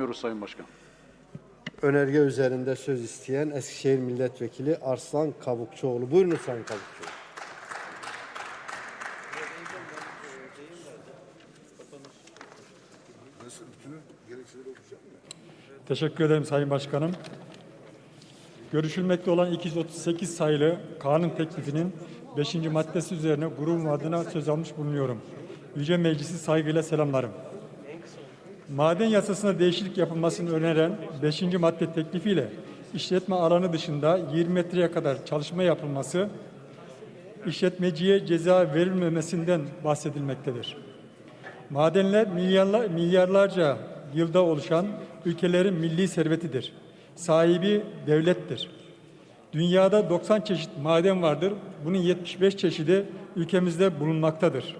Buyurun Sayın Başkan. Önerge üzerinde söz isteyen Eskişehir Milletvekili Arslan Kabukçuoğlu. Buyurun Sayın Kabukçuoğlu. Teşekkür ederim Sayın Başkanım. Görüşülmekte olan 238 sayılı kanun teklifinin 5. maddesi üzerine grubum adına söz almış bulunuyorum. Yüce Meclisi saygıyla selamlarım. Maden yasasına değişiklik yapılmasını öneren 5. madde teklifiyle işletme alanı dışında 20 metreye kadar çalışma yapılması, işletmeciye ceza verilmemesinden bahsedilmektedir. Madenler milyarlar, milyarlarca yılda oluşan ülkelerin milli servetidir. Sahibi devlettir. Dünyada 90 çeşit maden vardır. Bunun 75 çeşidi ülkemizde bulunmaktadır.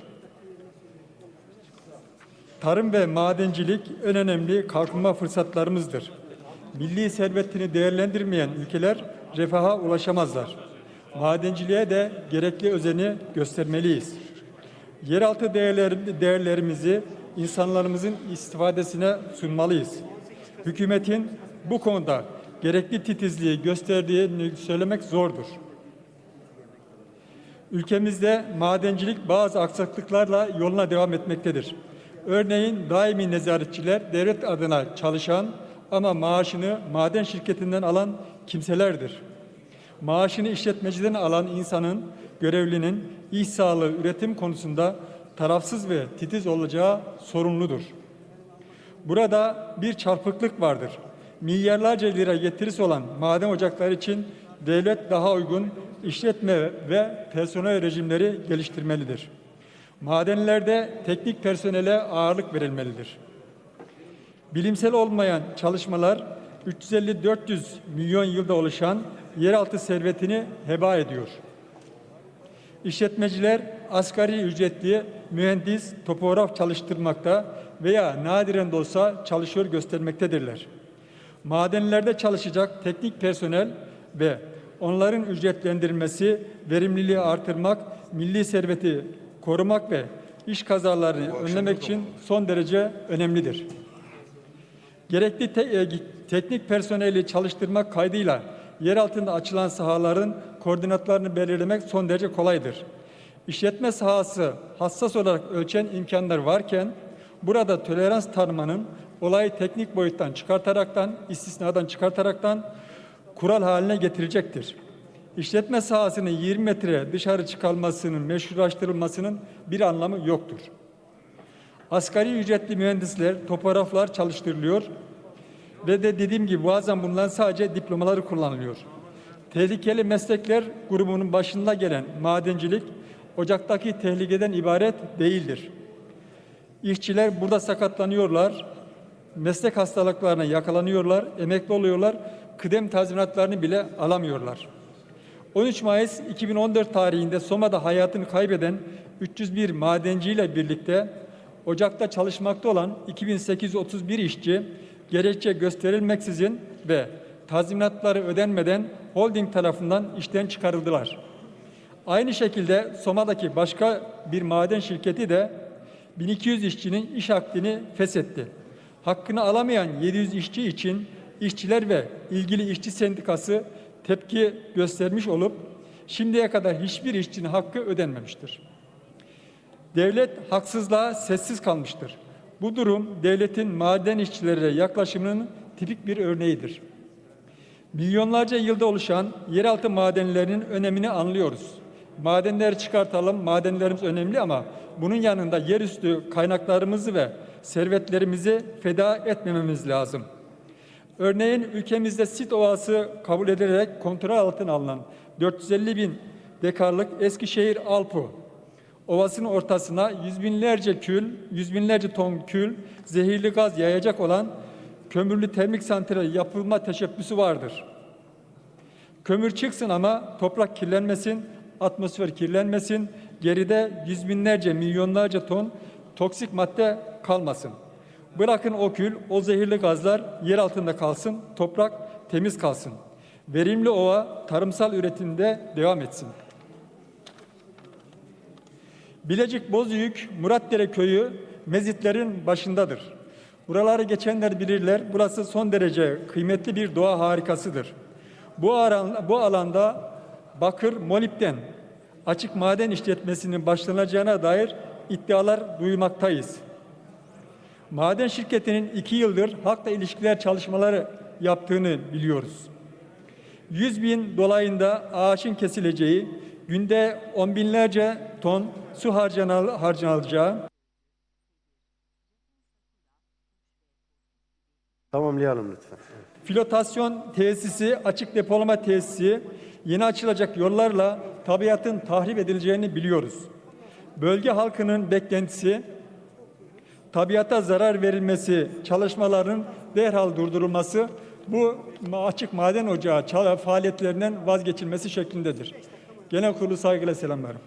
Tarım ve madencilik en önemli kalkınma fırsatlarımızdır. Milli servetini değerlendirmeyen ülkeler refaha ulaşamazlar. Madenciliğe de gerekli özeni göstermeliyiz. Yeraltı değerler, değerlerimizi insanlarımızın istifadesine sunmalıyız. Hükümetin bu konuda gerekli titizliği gösterdiğini söylemek zordur. Ülkemizde madencilik bazı aksaklıklarla yoluna devam etmektedir. Örneğin daimi nezaretçiler devlet adına çalışan ama maaşını maden şirketinden alan kimselerdir. Maaşını işletmeciden alan insanın, görevlinin iş sağlığı, üretim konusunda tarafsız ve titiz olacağı sorumludur. Burada bir çarpıklık vardır. Milyarlarca lira getirisi olan maden ocakları için devlet daha uygun işletme ve personel rejimleri geliştirmelidir. Madenlerde teknik personele ağırlık verilmelidir. Bilimsel olmayan çalışmalar 350-400 milyon yılda oluşan yeraltı servetini heba ediyor. İşletmeciler asgari ücretli mühendis, topograf çalıştırmakta veya nadiren de olsa çalışıyor göstermektedirler. Madenlerde çalışacak teknik personel ve onların ücretlendirilmesi, verimliliği artırmak, milli serveti korumak ve iş kazalarını önlemek için son derece önemlidir. Gerekli te- e, teknik personeli çalıştırmak kaydıyla yer altında açılan sahaların koordinatlarını belirlemek son derece kolaydır. İşletme sahası hassas olarak ölçen imkanlar varken burada tolerans tanımanın olayı teknik boyuttan çıkartaraktan, istisnadan çıkartaraktan kural haline getirecektir. İşletme sahasının 20 metre dışarı çıkarılmasının meşrulaştırılmasının bir anlamı yoktur. Asgari ücretli mühendisler, topograflar çalıştırılıyor ve de dediğim gibi bazen bunların sadece diplomaları kullanılıyor. Tehlikeli meslekler grubunun başında gelen madencilik, ocaktaki tehlikeden ibaret değildir. İşçiler burada sakatlanıyorlar, meslek hastalıklarına yakalanıyorlar, emekli oluyorlar, kıdem tazminatlarını bile alamıyorlar. 13 Mayıs 2014 tarihinde Soma'da hayatını kaybeden 301 madenciyle birlikte ocakta çalışmakta olan 2831 işçi gerekçe gösterilmeksizin ve tazminatları ödenmeden holding tarafından işten çıkarıldılar. Aynı şekilde Soma'daki başka bir maden şirketi de 1200 işçinin iş akdini feshetti. Hakkını alamayan 700 işçi için işçiler ve ilgili işçi sendikası tepki göstermiş olup şimdiye kadar hiçbir işçinin hakkı ödenmemiştir. Devlet haksızlığa sessiz kalmıştır. Bu durum devletin maden işçilere yaklaşımının tipik bir örneğidir. Milyonlarca yılda oluşan yeraltı madenlerinin önemini anlıyoruz. Madenleri çıkartalım, madenlerimiz önemli ama bunun yanında yerüstü kaynaklarımızı ve servetlerimizi feda etmememiz lazım. Örneğin ülkemizde sit ovası kabul edilerek kontrol altına alınan 450 bin dekarlık Eskişehir Alpu Ovasının ortasına yüz binlerce kül, yüz binlerce ton kül, zehirli gaz yayacak olan kömürlü termik santral yapılma teşebbüsü vardır. Kömür çıksın ama toprak kirlenmesin, atmosfer kirlenmesin, geride yüz binlerce, milyonlarca ton toksik madde kalmasın. Bırakın o kül, o zehirli gazlar yer altında kalsın, toprak temiz kalsın. Verimli ova tarımsal üretimde devam etsin. Bilecik Bozüyük Muratdere köyü mezitlerin başındadır. Buraları geçenler bilirler. Burası son derece kıymetli bir doğa harikasıdır. Bu, aran, bu alanda bakır, molibden, açık maden işletmesinin başlanacağına dair iddialar duymaktayız. Maden şirketinin iki yıldır halkla ilişkiler çalışmaları yaptığını biliyoruz. 100 bin dolayında ağaçın kesileceği, günde on binlerce ton su harcanal, harcanılacağı, Tamamlayalım lütfen. Flotasyon tesisi, açık depolama tesisi, yeni açılacak yollarla tabiatın tahrip edileceğini biliyoruz. Bölge halkının beklentisi, tabiata zarar verilmesi, çalışmaların derhal durdurulması, bu açık maden ocağı faaliyetlerinden vazgeçilmesi şeklindedir. Genel kurulu saygıyla selamlarım.